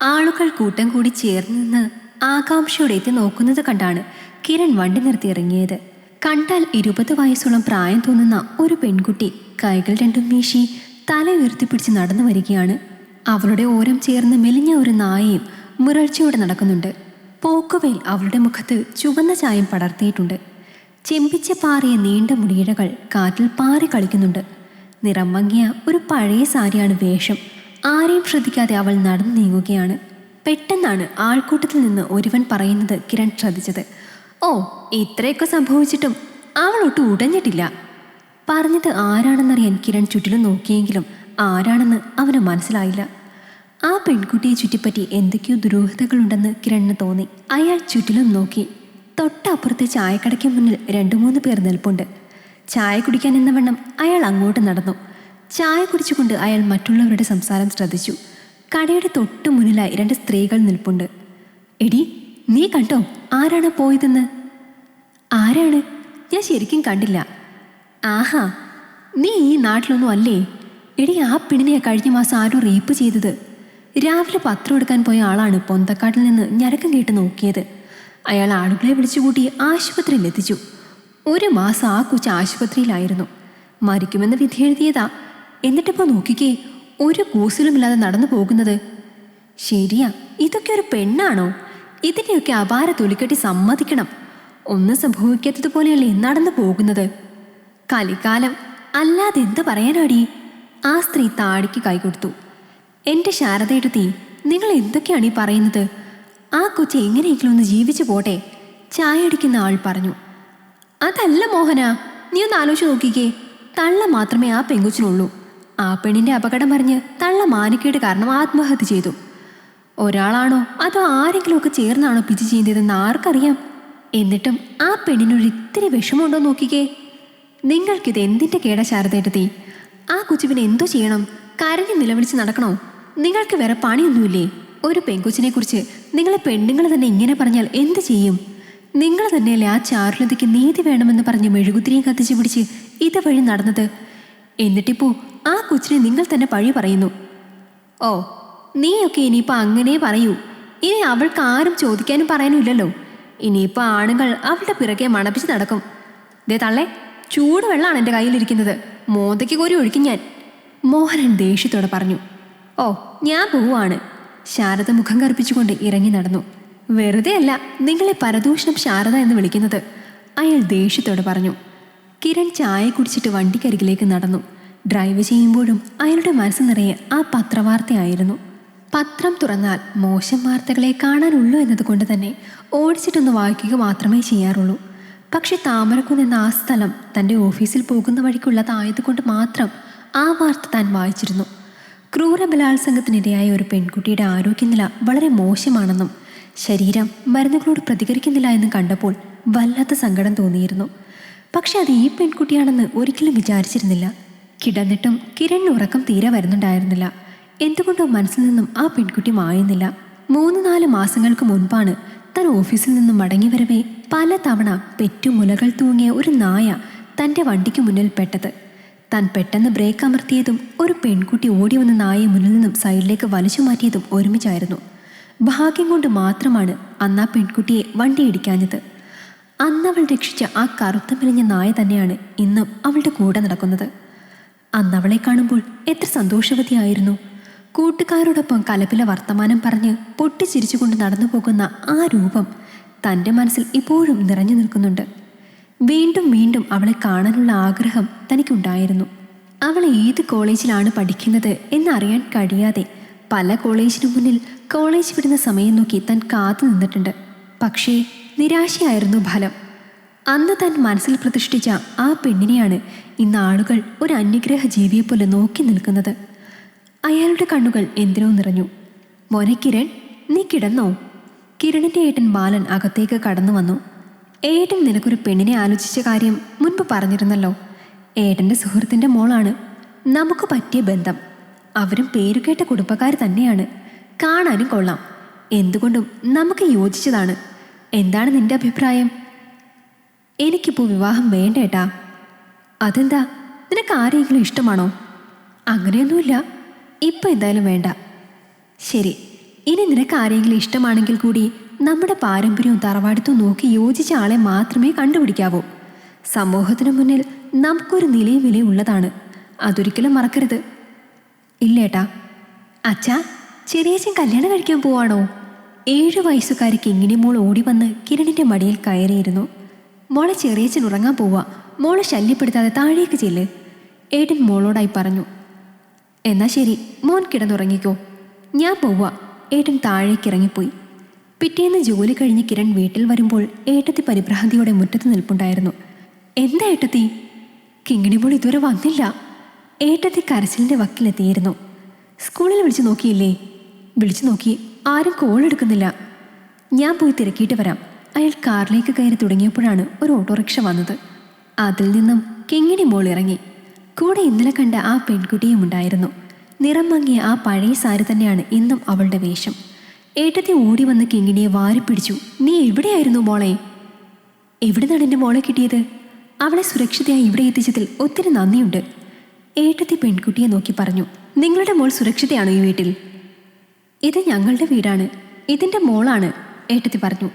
ആളുകൾ കൂട്ടം കൂടി ചേർന്ന് നിന്ന് ആകാംക്ഷയോടെ എത്തി നോക്കുന്നത് കണ്ടാണ് കിരൺ വണ്ടി നിർത്തി ഇറങ്ങിയത്. കണ്ടാൽ ഇരുപത് വയസ്സോളം പ്രായം തോന്നുന്ന ഒരു പെൺകുട്ടി കൈകൾ രണ്ടും വീശി തല ഉയർത്തിപ്പിടിച്ച് നടന്നു വരികയാണ്. അവളുടെ ഓരം ചേർന്ന് മെലിഞ്ഞ ഒരു നായയും മുരൾച്ചയോടെ നടക്കുന്നുണ്ട്. പോക്കുവയിൽ അവളുടെ മുഖത്ത് ചുവന്ന ചായം പടർത്തിയിട്ടുണ്ട്. ചെമ്പിച്ച പാറിയ നീണ്ട മുടിയിഴകൾ കാറ്റിൽ പാറി കളിക്കുന്നുണ്ട്. നിറം ഒരു പഴയ സാരിയാണ് വേഷം. ആരെയും ശ്രദ്ധിക്കാതെ അവൾ നടന്നു നീങ്ങുകയാണ്. പെട്ടെന്നാണ് ആൾക്കൂട്ടത്തിൽ നിന്ന് ഒരുവൻ പറയുന്നത് കിരൺ ശ്രദ്ധിച്ചത്. ഓ ഇത്രയൊക്കെ സംഭവിച്ചിട്ടും അവൾ ഒട്ടും ഉടഞ്ഞിട്ടില്ല. പറഞ്ഞത് ആരാണെന്നറിയാൻ കിരൺ ചുറ്റിലും നോക്കിയെങ്കിലും ആരാണെന്ന് അവന് മനസ്സിലായില്ല. ആ പെൺകുട്ടിയെ ചുറ്റിപ്പറ്റി എന്തൊക്കെയോ ദുരൂഹതകളുണ്ടെന്ന് കിരണിന് തോന്നി. അയാൾ ചുറ്റിലും നോക്കി. തൊട്ടപ്പുറത്തെ ചായക്കടയ്ക്ക് മുന്നിൽ രണ്ടു മൂന്ന് പേർ നിൽപ്പുണ്ട്. ചായ കുടിക്കാൻ എന്ന വണ്ണം അയാൾ അങ്ങോട്ട് നടന്നു. ചായ കുടിച്ചുകൊണ്ട് അയാൾ മറ്റുള്ളവരുടെ സംസാരം ശ്രദ്ധിച്ചു. കടയുടെ തൊട്ടു മുന്നിലായി രണ്ട് സ്ത്രീകൾ നിൽപ്പുണ്ട്. എടി നീ കണ്ടോ? ആരാണ് പോയതെന്ന്? ആരാണ്? ഞാൻ ശരിക്കും കണ്ടില്ല. ആഹാ നീ ഈ നാട്ടിലൊന്നും അല്ലേ? എടി ആ പെണ്ണിനെ കഴിഞ്ഞ മാസം ആരോ റേപ്പ് ചെയ്തത്. രാവിലെ പത്രം എടുക്കാൻ പോയ ആളാണ് പൊന്തക്കാട്ടിൽ നിന്ന് ഞരക്കം കേട്ട് നോക്കിയത്. അയാൾ ആളുകളെ വിളിച്ചുകൂട്ടി ആശുപത്രിയിൽ എത്തിച്ചു ഒരു മാസം ആ കൊച്ചു ആശുപത്രിയിലായിരുന്നു. മരിക്കുമെന്ന് വിധി എഴുതിയതാ. എന്നിട്ടിപ്പോൾ നോക്കിക്കേ ഒരു കൂസലുമില്ലാതെ നടന്നു പോകുന്നത്. ശരിയാ ഇതൊക്കെ ഒരു പെണ്ണാണോ? ഇതിനെയൊക്കെ അപാര തൊലിക്കെട്ടി സമ്മതിക്കണം. ഒന്നും സംഭവിക്കാത്തതുപോലെയല്ലേ നടന്നു പോകുന്നത്? കലിക്കാലം അല്ലാതെ എന്ത് പറയാനാടി? ആ സ്ത്രീ താടിക്ക് കൈകൊടുത്തു എന്റെ തീ നിങ്ങൾ എന്തൊക്കെയാണ് ഈ പറയുന്നത്? ആ കൊച്ചു എങ്ങനെയെങ്കിലും ഒന്ന് ജീവിച്ചു പോട്ടെ ചായ അടിക്കുന്ന ആൾ പറഞ്ഞു. അതല്ല മോഹന നീ ഒന്ന് ആലോചിച്ച് നോക്കിക്കേ തള്ള മാത്രമേ ആ പെങ്കൊച്ചിനുള്ളൂ. ആ പെണ്ണിന്റെ അപകടം പറഞ്ഞ് തള്ള മാനക്കേട് കാരണം ആത്മഹത്യ ചെയ്തു. ഒരാളാണോ അതോ ആരെങ്കിലുമൊക്കെ ചേർന്നാണോ പിജി ചെയ്യുന്നതെന്ന് ആർക്കറിയാം. എന്നിട്ടും ആ പെണ്ണിനൊരു ഇത്തിരി വിഷമമുണ്ടോ നോക്കിക്കേ. നിങ്ങൾക്കിത് എന്തിന്റെ കേട ശാരദേട്ടത്തി? ആ കൊച്ചുവിനെ എന്തോ ചെയ്യണം. കരഞ്ഞു നിലവിളിച്ച് നടക്കണോ? നിങ്ങൾക്ക് വേറെ പണിയൊന്നുമില്ലേ? ഒരു പെൺകൊച്ചിനെ കുറിച്ച് നിങ്ങളെ പെണ്ണുങ്ങൾ തന്നെ ഇങ്ങനെ പറഞ്ഞാൽ എന്ത് ചെയ്യും? നിങ്ങൾ തന്നെയല്ലേ ആ ചാരുലതയ്ക്ക് നീതി വേണമെന്ന് പറഞ്ഞ് മെഴുകുതിരിയും കത്തിച്ച് പിടിച്ച് ഇതുവഴി നടന്നത്. എന്നിട്ടിപ്പോ ആ കൊച്ചിനെ നിങ്ങൾ തന്നെ പഴി പറയുന്നു. ഓ നീയൊക്കെ ഇനിയിപ്പോൾ അങ്ങനെ പറയൂ. ഇനി അവൾക്ക് ആരും ചോദിക്കാനും പറയാനും ഇല്ലല്ലോ ഇനിയിപ്പോൾ ആണുങ്ങൾ അവളുടെ പിറകെ മണപ്പിച്ച് നടക്കും. ദേ തള്ളേ ചൂടുവെള്ളമാണ് എന്റെ കയ്യിലിരിക്കുന്നത്. മോന്തയ്ക്ക് കോരി ഒഴിക്കും ഞാൻ. മോഹനൻ ദേഷ്യത്തോടെ പറഞ്ഞു. ഓ ഞാൻ പോവാണ് ശാരദ മുഖം കറുപ്പിച്ചുകൊണ്ട് ഇറങ്ങി നടന്നു. വെറുതെ അല്ല നിങ്ങളെ പരദൂഷണം ശാരദ എന്ന് വിളിക്കുന്നത്. അയാൾ ദേഷ്യത്തോടെ പറഞ്ഞു. കിരൺ ചായ കുടിച്ചിട്ട് വണ്ടിക്കരികിലേക്ക് നടന്നു. ഡ്രൈവ് ചെയ്യുമ്പോഴും അയാളുടെ മനസ്സ് നിറയെ ആ പത്രവാർത്തയായിരുന്നു. പത്രം തുറന്നാൽ മോശം വാർത്തകളെ കാണാനുള്ളൂ എന്നതുകൊണ്ട് തന്നെ ഓടിച്ചിട്ടൊന്ന് വായിക്കുക മാത്രമേ ചെയ്യാറുള്ളൂ. പക്ഷെ താമരക്കുന്ന് എന്ന ആ സ്ഥലം തന്റെ ഓഫീസിൽ പോകുന്ന വഴിക്കുള്ളതായതുകൊണ്ട് മാത്രം ആ വാർത്ത താൻ വായിച്ചിരുന്നു. ക്രൂര ബലാത്സംഗത്തിനിരയായ ഒരു പെൺകുട്ടിയുടെ ആരോഗ്യനില വളരെ മോശമാണെന്നും ശരീരം മരുന്നുകളോട് പ്രതികരിക്കുന്നില്ല എന്നും കണ്ടപ്പോൾ വല്ലാത്ത സങ്കടം തോന്നിയിരുന്നു. പക്ഷെ അത് ഈ പെൺകുട്ടിയാണെന്ന് ഒരിക്കലും വിചാരിച്ചിരുന്നില്ല. കിടന്നിട്ടും കിരണിന് ഉറക്കം തീരെ വരുന്നുണ്ടായിരുന്നില്ല. എന്തുകൊണ്ടോ മനസ്സിൽ നിന്നും ആ പെൺകുട്ടി മായുന്നില്ല. മൂന്ന് നാല് മാസങ്ങൾക്ക് മുൻപാണ് താൻ ഓഫീസിൽ നിന്നും മടങ്ങി വരവേ പല തവണ പെറ്റുമുലകൾ തൂങ്ങിയ ഒരു നായ തന്റെ വണ്ടിക്ക് മുന്നിൽ പെട്ടത്. താൻ പെട്ടെന്ന് ബ്രേക്ക് അമർത്തിയതും ഒരു പെൺകുട്ടി ഓടി വന്ന നായയെ മുന്നിൽ നിന്നും സൈഡിലേക്ക് വലിച്ചു മാറ്റിയതും ഒരുമിച്ചായിരുന്നു. ഭാഗ്യം കൊണ്ട് മാത്രമാണ് അന്ന് ആ പെൺകുട്ടിയെ വണ്ടി ഇടിക്കാഞ്ഞത്. അന്ന് അവൾ രക്ഷിച്ച ആ കറുത്ത മെലിഞ്ഞ നായ തന്നെയാണ് ഇന്നും അവളുടെ കൂടെ നടക്കുന്നത്. അവളെ കാണുമ്പോൾ എത്ര സന്തോഷവതിയായിരുന്നു. കൂട്ടുകാരോടൊപ്പം കലപ്പില വർത്തമാനം പറഞ്ഞ് പൊട്ടിച്ചിരിച്ചുകൊണ്ട് നടന്നു പോകുന്ന ആ രൂപം തന്റെ മനസ്സിൽ ഇപ്പോഴും നിറഞ്ഞു നിൽക്കുന്നുണ്ട്. വീണ്ടും വീണ്ടും അവളെ കാണാനുള്ള ആഗ്രഹം തനിക്കുണ്ടായിരുന്നു. അവൾ ഏത് കോളേജിലാണ് പഠിക്കുന്നത് എന്നറിയാൻ കഴിയാതെ പല കോളേജിനു മുന്നിൽ കോളേജ് വിടുന്ന സമയം നോക്കി താൻ കാത്തു നിന്നിട്ടുണ്ട്. പക്ഷേ നിരാശയായിരുന്നു ഫലം. അന്ന് താൻ മനസ്സിൽ പ്രതിഷ്ഠിച്ച ആ പെണ്ണിനെയാണ് ഇന്ന് ആളുകൾ ഒരു അന്യഗ്രഹ ജീവിയെപ്പോലെ നോക്കി നിൽക്കുന്നത്. അയാളുടെ കണ്ണുകൾ എന്തിനോ നിറഞ്ഞു. മോനെ കിരൺ നീ കിടന്നോ? കിരണിന്റെ ഏട്ടൻ ബാലൻ അകത്തേക്ക് കടന്നു വന്നു. ഏട്ടൻ നിനക്കൊരു പെണ്ണിനെ ആലോചിച്ച കാര്യം മുൻപ് പറഞ്ഞിരുന്നല്ലോ. ഏട്ടന്റെ സുഹൃത്തിന്റെ മോളാണ്. നമുക്ക് പറ്റിയ ബന്ധം. അവരും പേരുകേട്ട കുടുംബക്കാർ തന്നെയാണ്. കാണാനും കൊള്ളാം. എന്തുകൊണ്ടും നമുക്ക് യോജിച്ചതാണ്. എന്താണ് നിന്റെ അഭിപ്രായം? എനിക്കിപ്പോൾ വിവാഹം വേണ്ട ഏട്ടാ. അതെന്താ? നിനക്ക് ആരെങ്കിലും ഇഷ്ടമാണോ? അങ്ങനെയൊന്നുമില്ല. ഇപ്പം എന്തായാലും വേണ്ട. ശരി. ഇനി നിനക്ക് ആരെങ്കിലും ഇഷ്ടമാണെങ്കിൽ കൂടി നമ്മുടെ പാരമ്പര്യവും തറവാടുത്തും നോക്കി യോജിച്ച ആളെ മാത്രമേ കണ്ടുപിടിക്കാവൂ. സമൂഹത്തിന് മുന്നിൽ നമുക്കൊരു നിലയും വിലയും ഉള്ളതാണ്. അതൊരിക്കലും മറക്കരുത്. ഇല്ലേട്ടാ അച്ഛാ ചെറിയച്ഛൻ കല്യാണം കഴിക്കാൻ പോവാണോ? ഏഴു വയസ്സുകാരിക്ക് ഇങ്ങനെ മോൾ ഓടി വന്ന് കിരണിന്റെ മടിയിൽ കയറിയിരുന്നു. മോളെ ചെറിയച്ഛൻ ഉറങ്ങാൻ പോവാ. മോളെ ശല്യപ്പെടുത്താതെ താഴേക്ക് ചെല്ല്. ഏട്ടൻ മോളോടായി പറഞ്ഞു. എന്നാ ശരി മോൻ കിടന്നുറങ്ങിക്കോ. ഞാൻ പോവാ. ഏട്ടൻ താഴേക്ക് ഇറങ്ങിപ്പോയി പിറ്റേന്ന് ജോലി കഴിഞ്ഞ് കിരൺ വീട്ടിൽ വരുമ്പോൾ ഏട്ടത്തി പരിഭ്രാന്തിയോടെ മുറ്റത്ത് നിൽപ്പുണ്ടായിരുന്നു. എന്താ ഏട്ടത്തി? കിങ്ങിണിമോൾ ഇതുവരെ വന്നില്ല. ഏട്ടത്തി കരച്ചിലിന്റെ വക്കിലെത്തിയിരുന്നു. സ്കൂളിൽ വിളിച്ചു നോക്കിയില്ലേ? വിളിച്ചു നോക്കി. ആരും കോൾ എടുക്കുന്നില്ല. ഞാൻ പോയി തിരക്കിയിട്ട് വരാം. അയാൾ കാറിലേക്ക് കയറി തുടങ്ങിയപ്പോഴാണ് ഒരു ഓട്ടോറിക്ഷ വന്നത്. അതിൽ നിന്നും കിങ്ങിണി മോൾ ഇറങ്ങി. കൂടെ ഇന്നലെ കണ്ട ആ പെൺകുട്ടിയും ഉണ്ടായിരുന്നു. നിറം മങ്ങിയ ആ പഴയ സാരി തന്നെയാണ് ഇന്നും അവളുടെ വേഷം. ഏട്ടത്തി ഓടി വന്ന് കിങ്ങിണിയെ വാരിപ്പിടിച്ചു നീ എവിടെയായിരുന്നു മോളെ? എവിടുന്നാണ് എന്റെ മോളെ കിട്ടിയത്? അവളെ സുരക്ഷിതയായി ഇവിടെ എത്തിച്ചതിൽ ഒത്തിരി നന്ദിയുണ്ട്. ഏട്ടത്തി പെൺകുട്ടിയെ നോക്കി പറഞ്ഞു. നിങ്ങളുടെ മോൾ സുരക്ഷിതയാണോ ഈ വീട്ടിൽ? ഇത് ഞങ്ങളുടെ വീടാണ്. ഇതിന്റെ മോളാണ് ഏട്ടത്തി പറഞ്ഞു.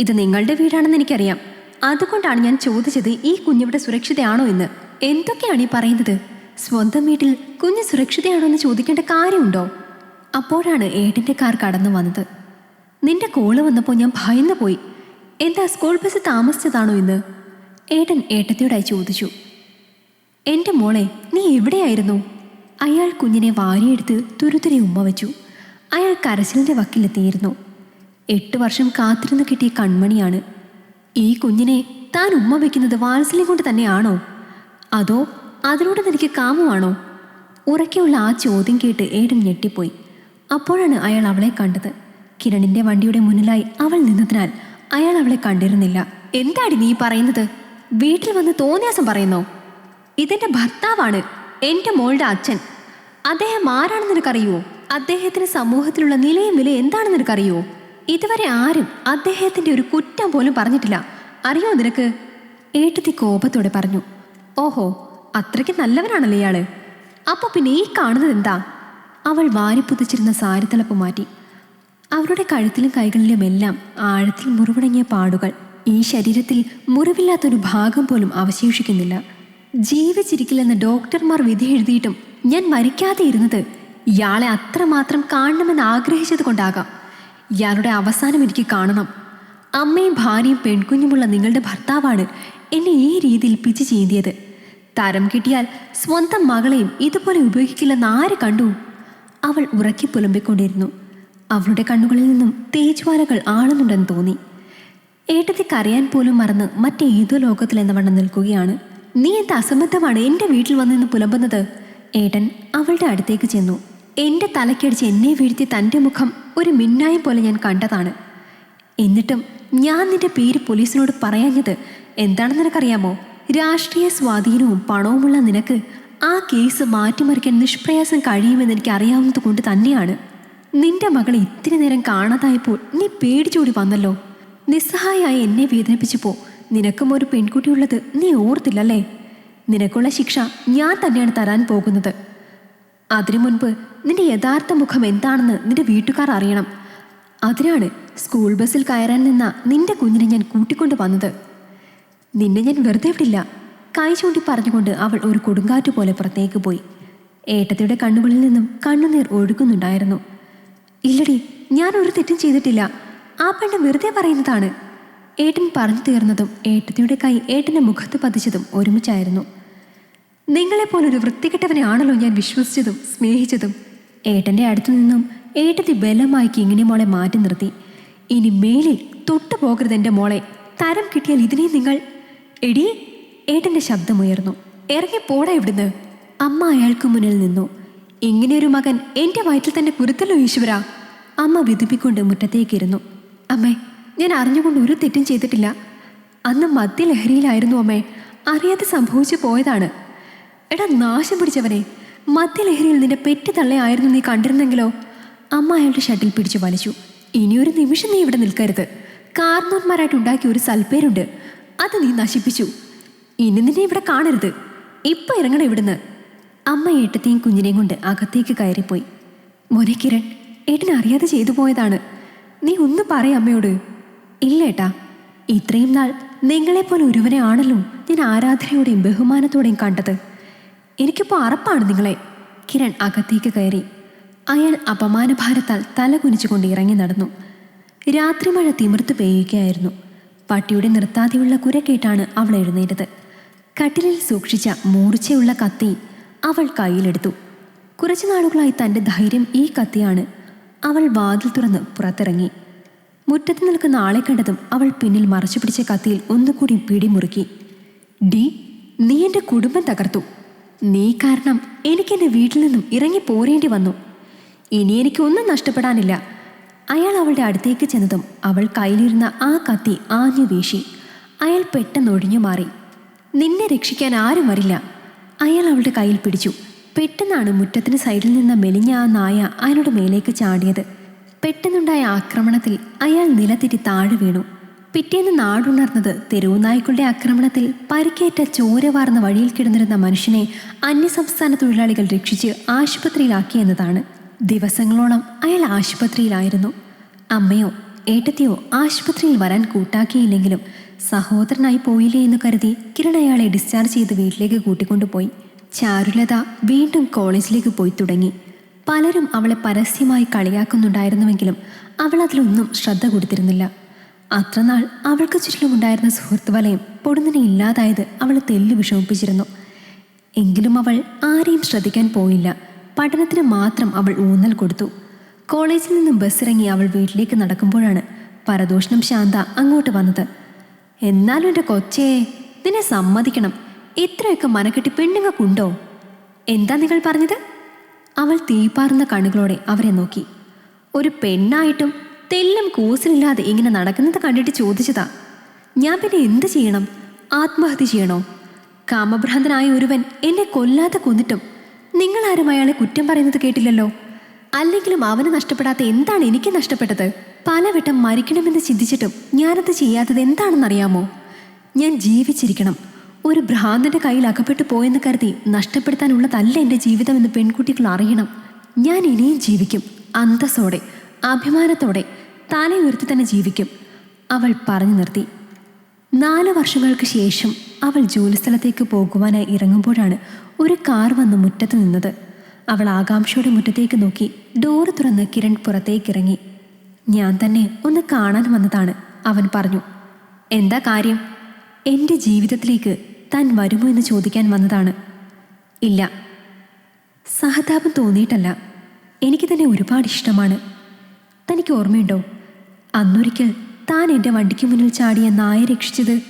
ഇത് നിങ്ങളുടെ വീടാണെന്ന് എനിക്കറിയാം. അതുകൊണ്ടാണ് ഞാൻ ചോദിച്ചത് ഈ കുഞ്ഞിവിടെ സുരക്ഷിതയാണോ എന്ന്. എന്തൊക്കെയാണ് ഈ പറയുന്നത്? സ്വന്തം വീട്ടിൽ കുഞ്ഞ് സുരക്ഷിതയാണോ എന്ന് ചോദിക്കേണ്ട കാര്യമുണ്ടോ? അപ്പോഴാണ് ഏട്ടന്റെ കാർ കടന്നു വന്നത്. നിന്റെ കോൾ വന്നപ്പോൾ ഞാൻ ഭയന്നു പോയി. എന്താ സ്കൂൾ ബസ് താമസിച്ചതാണോ ഇന്ന് ഏട്ടൻ ഏട്ടത്തിയോടായി ചോദിച്ചു. എന്റെ മോളെ നീ എവിടെയായിരുന്നു? അയാൾ കുഞ്ഞിനെ വാരിയെടുത്ത് തുരുതുരെ ഉമ്മ വച്ചു. അയാൾ കരച്ചിലിന്റെ വക്കിലെത്തിയിരുന്നു. എട്ട് വർഷം കാത്തിരുന്ന് കിട്ടിയ കൺമണിയാണ്. ഈ കുഞ്ഞിനെ താൻ ഉമ്മ വെക്കുന്നത് വാത്സല്യം കൊണ്ട് തന്നെയാണോ? അതോ അതിനോട് തനിക്ക് കാമമാണോ ഉറക്കെയുള്ള ആ ചോദ്യം കേട്ട് ഏടൻ ഞെട്ടിപ്പോയി. അപ്പോഴാണ് അയാൾ അവളെ കണ്ടത്. കിരണിന്റെ വണ്ടിയുടെ മുന്നിലായി അവൾ നിന്നതിനാൽ അയാൾ അവളെ കണ്ടിരുന്നില്ല. എന്താടി നീ പറയുന്നത്? വീട്ടിൽ വന്ന് തോന്നിയാസം പറയുന്നോ? ഇതെന്റെ ഭർത്താവാണ് എന്റെ മോളുടെ അച്ഛൻ. അദ്ദേഹം ആരാണെന്ന് നിനക്കറിയുമോ അദ്ദേഹത്തിന് സമൂഹത്തിലുള്ള നിലയും വില എന്താണെന്ന് നിനക്കറിയുമോ ഇതുവരെ ആരും അദ്ദേഹത്തിന്റെ ഒരു കുറ്റം പോലും പറഞ്ഞിട്ടില്ല. അറിയോ നിനക്ക്? ഏട്ടത്തി കോപത്തോടെ പറഞ്ഞു. ഓഹോ അത്രയ്ക്ക് നല്ലവനാണല്ലേ ഇയാൾ? അപ്പൊ പിന്നെ ഈ കാണുന്നത് എന്താ? അവൾ വാരിപ്പുതിച്ചിരുന്ന സാരിത്തലപ്പ് മാറ്റി. അവരുടെ കഴുത്തിലും കൈകളിലും എല്ലാം ആഴത്തിൽ മുറിവടങ്ങിയ പാടുകൾ ഈ ശരീരത്തിൽ മുറിവില്ലാത്തൊരു ഭാഗം പോലും അവശേഷിക്കുന്നില്ല. ജീവിച്ചിരിക്കില്ലെന്ന് ഡോക്ടർമാർ വിധി എഴുതിയിട്ടും ഞാൻ മരിക്കാതെ ഇരുന്നത് ഇയാളെ അത്രമാത്രം കാണണമെന്ന് ആഗ്രഹിച്ചത് കൊണ്ടാകാം ഇയാളുടെ അവസാനം എനിക്ക് കാണണം. അമ്മയും ഭാര്യയും പെൺകുഞ്ഞുമുള്ള നിങ്ങളുടെ ഭർത്താവാണ് എന്നെ ഈ രീതിയിൽ പിച്ച് ചീന്തിയത്. തരം കിട്ടിയാൽ സ്വന്തം മകളെയും ഇതുപോലെ ഉപയോഗിക്കില്ലെന്ന് ആര് കണ്ടു? അവൾ ഉറക്കി പുലമ്പിക്കൊണ്ടിരുന്നു. അവളുടെ കണ്ണുകളിൽ നിന്നും തേജ്വാലകൾ ആളുന്നുണ്ടെന്ന് തോന്നി. ഏട്ടത്തി കരയാൻ പോലും മറന്ന് മറ്റേതോ ലോകത്തിലെന്നവണ്ണം നിൽക്കുകയാണ്. നീ എന്ത് അസംബന്ധമാണ് എന്റെ വീട്ടിൽ വന്നിന്ന് പുലമ്പുന്നത്? ഏട്ടൻ അവളുടെ അടുത്തേക്ക് ചെന്നു. എന്റെ തലക്കടിച്ച് എന്നെ വീഴ്ത്തി തന്റെ മുഖം ഒരു മിന്നായം പോലെ ഞാൻ കണ്ടതാണ്. എന്നിട്ടും ഞാൻ നിന്റെ പേര് പോലീസിനോട് പറയാഞ്ഞത് എന്താണെന്ന് നിനക്കറിയാമോ? രാഷ്ട്രീയ സ്വാധീനവും പണവുമുള്ള നിനക്ക് ആ കേസ് മാറ്റിമറിക്കാൻ നിഷ്പ്രയാസം കഴിയുമെന്ന് എനിക്ക് അറിയാവുന്നത് കൊണ്ട് തന്നെയാണ്. നിന്റെ മകളെ ഇത്തിരി നേരം കാണാതായപ്പോൾ നീ പേടിച്ചോടി വന്നല്ലോ. നിസ്സഹായായി എന്നെ വേദനിപ്പിച്ചപ്പോ നിനക്കും ഒരു പെൺകുട്ടിയുള്ളത് നീ ഓർത്തില്ലല്ലേ? നിനക്കുള്ള ശിക്ഷ ഞാൻ തന്നെയാണ് തരാൻ പോകുന്നത്. അതിനു മുൻപ് നിന്റെ യഥാർത്ഥ മുഖം എന്താണെന്ന് നിന്റെ വീട്ടുകാർ അറിയണം. അതിനാണ് സ്കൂൾ ബസ്സിൽ കയറാൻ നിന്ന നിന്റെ കുഞ്ഞിനെ ഞാൻ കൂട്ടിക്കൊണ്ട് വന്നത്. നിന്നെ ഞാൻ വെറുതെ വിടില്ല കൈ ചൂണ്ടി പറഞ്ഞുകൊണ്ട് അവൾ ഒരു കൊടുങ്കാറ്റ് പോലെ പുറത്തേക്ക് പോയി. ഏട്ടത്തിയുടെ കണ്ണുകളിൽ നിന്നും കണ്ണുനീർ ഒഴുകുന്നുണ്ടായിരുന്നു. ഇല്ലടി ഞാൻ ഒരു തെറ്റും ചെയ്തിട്ടില്ല. ആ പെണ്ണ് വെറുതെ പറയുന്നതാണ്. ഏട്ടൻ പറഞ്ഞു തീർന്നതും ഏട്ടത്തിയുടെ കൈ ഏട്ടന്റെ മുഖത്ത് പതിച്ചതും ഒരുമിച്ചായിരുന്നു. നിങ്ങളെപ്പോലൊരു വൃത്തികെട്ടവനെയാണല്ലോ ഞാൻ വിശ്വസിച്ചതും സ്നേഹിച്ചതും. ഏട്ടന്റെ അടുത്തു നിന്നും ഏട്ടത്തി ബലമായി കിങ്ങിനെ മോളെ മാറ്റി നിർത്തി. ഇനി മേലിൽ തൊട്ടു പോകരുത് എന്റെ മോളെ. തരം കിട്ടിയാൽ ഇതിനെ നിങ്ങൾ. എടി ഏട്ടന്റെ ശബ്ദമുയർന്നു. ഇറങ്ങി പോടാ ഇവിടുന്ന്. അമ്മ അയാൾക്ക് മുന്നിൽ നിന്നു. ഇങ്ങനെയൊരു മകൻ എന്റെ വയറ്റിൽ തന്നെ കുരുത്തല്ലോ ഈശ്വര. അമ്മ വിതുപ്പിക്കൊണ്ട് മുറ്റത്തേക്കിരുന്നു അമ്മേ ഞാൻ അറിഞ്ഞുകൊണ്ട് ഒരു തെറ്റും ചെയ്തിട്ടില്ല. അന്ന് മദ്യലഹരിയിലായിരുന്നു അമ്മേ. അറിയാതെ സംഭവിച്ചു പോയതാണ്. എടാ നാശം പിടിച്ചവനെ. മദ്യലഹരിയിൽ നിന്റെ പെറ്റ് തള്ളയായിരുന്നു നീ കണ്ടിരുന്നെങ്കിലോ? അമ്മ അയാളുടെ ഷട്ടിൽ പിടിച്ചു വലിച്ചു. ഇനിയൊരു നിമിഷം നീ ഇവിടെ നിൽക്കരുത്. കാർന്നോന്മാരായിട്ട് ഉണ്ടാക്കിയ ഒരു സൽപ്പേരുണ്ട്. അത് നീ നശിപ്പിച്ചു. ഇനി നിന്നെ ഇവിടെ കാണരുത്. ഇപ്പൊ ഇറങ്ങണം ഇവിടുന്ന്. അമ്മ ഏട്ടത്തെയും കുഞ്ഞിനെയും കൊണ്ട് അകത്തേക്ക് കയറിപ്പോയി. മോനെ കിരൺ അറിയാതെ ചെയ്തു പോയതാണ്. നീ ഒന്ന് പറ അമ്മയോട്. ഇല്ല ഏട്ടാ. ഇത്രയും നാൾ നിങ്ങളെപ്പോലെ ഒരുവനെ ആണല്ലോ ഞാൻ ആരാധനയോടെയും ബഹുമാനത്തോടെയും കണ്ടത്. എനിക്കിപ്പോൾ അറപ്പാണ് നിങ്ങളെ. കിരൺ അകത്തേക്ക് കയറി. അയാൾ അപമാനഭാരത്താൽ തല കുനിച്ചുകൊണ്ട് ഇറങ്ങി നടന്നു. രാത്രി മഴ തിമിർത്തു പെയ്യുകയായിരുന്നു. പട്ടിയുടെ നിർത്താതെയുള്ള കുര കേട്ടാണ് അവൾ എഴുന്നേറ്റത്. കട്ടിലിൽ സൂക്ഷിച്ച മൂർച്ചയുള്ള കത്തി അവൾ കയ്യിലെടുത്തു. കുറച്ചു നാളുകളായി തന്റെ ധൈര്യം ഈ കത്തിയാണ്. അവൾ വാതിൽ തുറന്ന് പുറത്തിറങ്ങി. മുറ്റത്ത് നിൽക്കുന്ന ആളെ കണ്ടതും അവൾ പിന്നിൽ മറച്ചു പിടിച്ച കത്തിയിൽ ഒന്നുകൂടി പിടിമുറുക്കി. ഡി നീ എന്റെ കുടുംബം തകർത്തു. നീ കാരണം എനിക്ക് എന്റെ വീട്ടിൽ നിന്നും ഇറങ്ങി പോരേണ്ടി വന്നു. ഇനി എനിക്ക് ഒന്നും നഷ്ടപ്പെടാനില്ല. അയാൾ അവളുടെ അടുത്തേക്ക് ചെന്നതും അവൾ കയ്യിലിരുന്ന ആ കത്തി ആഞ്ഞു വീശി. അയാൾ പെട്ടെന്ന് ഒഴിഞ്ഞു മാറി. നിന്നെ രക്ഷിക്കാൻ ആരും വരില്ല. അയാൾ അവളുടെ കയ്യിൽ പിടിച്ചു. പെട്ടെന്നാണ് മുറ്റത്തിന് സൈഡിൽ നിന്ന് മെലിഞ്ഞ ആ നായ അയാളുടെ മേലേക്ക് ചാടിയത്. പെട്ടെന്നുണ്ടായ ആക്രമണത്തിൽ അയാൾ നിലത്തിരി താഴെ വീണു. പിറ്റേന്ന് നാടുണർന്നത് തെരുവുനായ്ക്കളുടെ ആക്രമണത്തിൽ പരിക്കേറ്റ ചോര വാർന്ന വഴിയിൽ കിടന്നിരുന്ന മനുഷ്യനെ അന്യസംസ്ഥാന തൊഴിലാളികൾ രക്ഷിച്ച് ആശുപത്രിയിലാക്കി എന്നതാണ് ദിവസങ്ങളോളം അയാൾ ആശുപത്രിയിലായിരുന്നു. അമ്മയോ ഏട്ടത്തെയോ ആശുപത്രിയിൽ വരാൻ കൂട്ടാക്കിയില്ലെങ്കിലും സഹോദരനായി പോയില്ലേ എന്ന് കരുതി കിരൺ അയാളെ ഡിസ്ചാർജ് ചെയ്ത് വീട്ടിലേക്ക് കൂട്ടിക്കൊണ്ടുപോയി ചാരുലത വീണ്ടും കോളേജിലേക്ക് പോയി തുടങ്ങി. പലരും അവളെ പരസ്യമായി കളിയാക്കുന്നുണ്ടായിരുന്നുവെങ്കിലും അവൾ അതിലൊന്നും ശ്രദ്ധ കൊടുത്തിരുന്നില്ല. അത്രനാൾ അവൾക്ക് ചുറ്റിലുമുണ്ടായിരുന്ന സുഹൃത്ത് വലയം പൊടുന്നിനെ ഇല്ലാതായത് അവൾ തെല്ലു വിഷമിപ്പിച്ചിരുന്നു. എങ്കിലും അവൾ ആരെയും ശ്രദ്ധിക്കാൻ പോയില്ല. പഠനത്തിന് മാത്രം അവൾ ഊന്നൽ കൊടുത്തു. കോളേജിൽ നിന്നും ബസ്സിറങ്ങി അവൾ വീട്ടിലേക്ക് നടക്കുമ്പോഴാണ് പരദൂഷണം ശാന്ത അങ്ങോട്ട് വന്നത്. എന്നാലും എന്റെ കൊച്ചേ നിന്നെ സമ്മതിക്കണം. ഇത്രയൊക്കെ മനക്കെട്ടി പെണ്ണുങ്ങൾക്കുണ്ടോ? എന്താ നിങ്ങൾ പറഞ്ഞത്? അവൾ തീപ്പാറുന്ന കണ്ണുകളോടെ അവരെ നോക്കി. ഒരു പെണ്ണായിട്ടും തെല്ലും കൂസലില്ലാതെ ഇങ്ങനെ നടക്കുന്നത് കണ്ടിട്ട് ചോദിച്ചതാ. ഞാൻ പിന്നെ എന്ത് ചെയ്യണം? ആത്മഹത്യ ചെയ്യണോ? കാമഭ്രാന്തനായ ഒരുവൻ എന്നെ കൊല്ലാതെ കൊന്നിട്ടും നിങ്ങളാരും അയാളെ കുറ്റം പറയുന്നത് കേട്ടില്ലല്ലോ? അല്ലെങ്കിലും അവന് നഷ്ടപ്പെടാത്ത എന്താണ് എനിക്ക് നഷ്ടപ്പെട്ടത്? പലവട്ടം മരിക്കണമെന്ന് ചിന്തിച്ചിട്ടും ഞാനത് ചെയ്യാത്തത് എന്താണെന്നറിയാമോ? ഞാൻ ജീവിച്ചിരിക്കണം. ഒരു ഭ്രാന്തന്റെ കയ്യിൽ അകപ്പെട്ടു പോയെന്ന് കരുതി നഷ്ടപ്പെടുത്താനുള്ളതല്ല എന്റെ ജീവിതമെന്ന് പെൺകുട്ടികൾ അറിയണം. ഞാൻ ഇനിയും ജീവിക്കും. അന്തസ്സോടെ. അഭിമാനത്തോടെ തല ഉയർത്തി തന്നെ ജീവിക്കും. അവൾ പറഞ്ഞു നിർത്തി. നാല് വർഷങ്ങൾക്ക് ശേഷം അവൾ ജോലിസ്ഥലത്തേക്ക് പോകുവാനായി ഇറങ്ങുമ്പോഴാണ് ഒരു കാർ വന്ന് മുറ്റത്ത് നിന്നത്. അവൾ ആകാംക്ഷയുടെ മുറ്റത്തേക്ക് നോക്കി ഡോറ് തുറന്ന് കിരൺ പുറത്തേക്കിറങ്ങി. ഞാൻ തന്നെ ഒന്ന് കാണാൻ വന്നതാണ് അവൻ പറഞ്ഞു. എന്താ കാര്യം? എന്റെ ജീവിതത്തിലേക്ക് താൻ വരുമോ എന്ന് ചോദിക്കാൻ വന്നതാണ്. ഇല്ല. സഹതാപം തോന്നിയിട്ടല്ല. എനിക്ക് തന്നെ ഒരുപാട് ഇഷ്ടമാണ് തനിക്ക് ഓർമ്മയുണ്ടോ? അന്നൊരിക്കൽ താൻ എന്റെ വണ്ടിക്ക് മുന്നിൽ ചാടിയ നായ രക്ഷിച്ചത്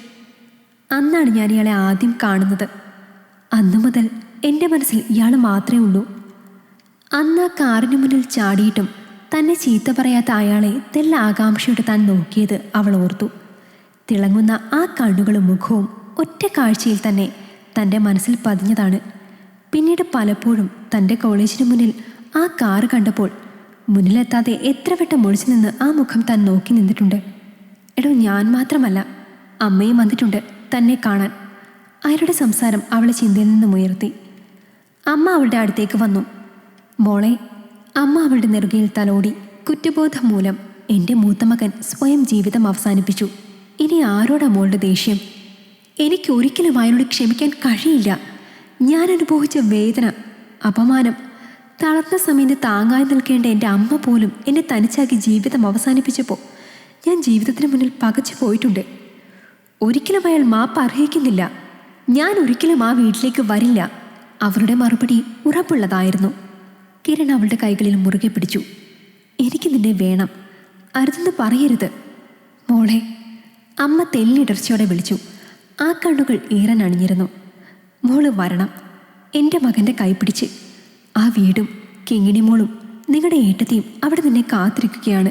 അന്നാണ് ഞാൻ ഇയാളെ ആദ്യം കാണുന്നത്. അന്നു മുതൽ എന്റെ മനസ്സിൽ ഇയാൾ മാത്രമേ ഉള്ളൂ. അന്ന് ആ കാറിന് മുന്നിൽ ചാടിയിട്ടും തന്നെ ചീത്ത പറയാത്ത അയാളെ തെല്ല ആകാംക്ഷയോടെ താൻ നോക്കിയത് അവൾ ഓർത്തു. തിളങ്ങുന്ന ആ കണ്ണുകളും മുഖവും ഒറ്റ കാഴ്ചയിൽ തന്നെ തന്റെ മനസ്സിൽ പതിഞ്ഞതാണ്. പിന്നീട് പലപ്പോഴും തന്റെ കോളേജിന് മുന്നിൽ ആ കാറ് കണ്ടപ്പോൾ മുന്നിലെത്താതെ എത്ര വട്ടം മുളിച്ചു നിന്ന് ആ മുഖം താൻ നോക്കി നിന്നിട്ടുണ്ട്. എടോ ഞാൻ മാത്രമല്ല. അമ്മയും വന്നിട്ടുണ്ട് തന്നെ കാണാൻ. അയാളുടെ സംസാരം അവളെ ചിന്തയിൽ നിന്നും ഉയർത്തി. അമ്മ അവളുടെ അടുത്തേക്ക് വന്നു. മോളെ അമ്മ അവളുടെ നെറുകയിൽ തലോടി കുറ്റബോധം മൂലം എന്റെ മൂത്ത മകൻ സ്വയം ജീവിതം അവസാനിപ്പിച്ചു. ഇനി ആരോടാ മോളുടെ ദേഷ്യം? എനിക്ക് ഒരിക്കലും അയാളോട് ക്ഷമിക്കാൻ കഴിയില്ല. ഞാൻ അനുഭവിച്ച വേദന അപമാനം തളർന്ന സമയത്ത് താങ്ങായി നിൽക്കേണ്ട എന്റെ അമ്മ പോലും എന്നെ തനിച്ചാക്കി ജീവിതം അവസാനിപ്പിച്ചപ്പോൾ ഞാൻ ജീവിതത്തിന് മുന്നിൽ പകച്ചു പോയിട്ടുണ്ട്. ഒരിക്കലും അയാൾ മാപ്പ് അർഹിക്കുന്നില്ല. ഞാൻ ഒരിക്കലും ആ വീട്ടിലേക്ക് വരില്ല. അവരുടെ മറുപടി ഉറപ്പുള്ളതായിരുന്നു. കിരൺ അവളുടെ കൈകളിൽ മുറുകെ പിടിച്ചു. എനിക്ക് നിന്നെ വേണം. അരുതെന്ന് പറയരുത്. മോളെ അമ്മ തെല്ലിടർച്ചയോടെ വിളിച്ചു. ആ കണ്ണുകൾ ഈറൻ അണിഞ്ഞിരുന്നു. മോൾ വരണം. എന്റെ മകന്റെ കൈ പിടിച്ച്. ആ വീടും കിങ്ങിണിമോളും നിങ്ങളുടെ ഏട്ടത്തെയും അവിടെ നിന്നെ കാത്തിരിക്കുകയാണ്.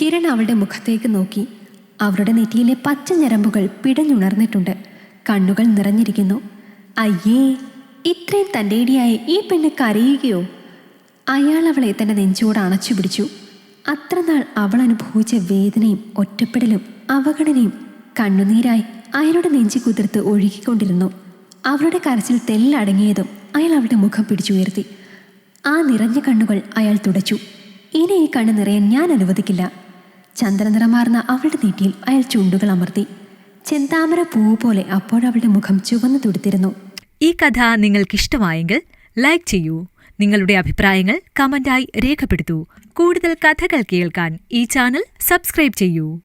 കിരൺ അവളുടെ മുഖത്തേക്ക് നോക്കി. അവരുടെ നെറ്റിയിലെ പച്ച ഞരമ്പുകൾ പിടഞ്ഞുണർന്നിട്ടുണ്ട്. കണ്ണുകൾ നിറഞ്ഞിരിക്കുന്നു. അയ്യേ ഇത്രയും തന്റെ ഇടിയായ ഈ പെണ്ണ് കരയുകയോ? അയാൾ അവളെ തന്റെ നെഞ്ചോട് അണച്ചു പിടിച്ചു. അവൾ അനുഭവിച്ച വേദനയും ഒറ്റപ്പെടലും അവഗണനയും കണ്ണുനീരായി അയാളുടെ നെഞ്ചി കുതിർത്ത് ഒഴുകിക്കൊണ്ടിരുന്നു. അവളുടെ കരച്ചിൽ തെല്ലടങ്ങിയതും അയാൾ അവളുടെ മുഖം പിടിച്ചുയർത്തി. ആ നിറഞ്ഞ കണ്ണുകൾ അയാൾ തുടച്ചു. ഇനി ഈ കണ്ണ് നിറയാൻ ഞാൻ അനുവദിക്കില്ല. ചന്ദ്രനിറമാർന്ന അവളുടെ നെറ്റിയിൽ അയാൾ ചുണ്ടുകൾ അമർത്തി. ചെന്താമര പൂവ് പോലെ അപ്പോഴവളുടെ മുഖം ചുവന്നു തുടുത്തിരുന്നു. ഈ കഥ നിങ്ങൾക്കിഷ്ടമായെങ്കിൽ ലൈക്ക് ചെയ്യൂ. നിങ്ങളുടെ അഭിപ്രായങ്ങൾ കമന്റായി രേഖപ്പെടുത്തൂ. കൂടുതൽ കഥകൾ കേൾക്കാൻ ഈ ചാനൽ സബ്സ്ക്രൈബ് ചെയ്യൂ.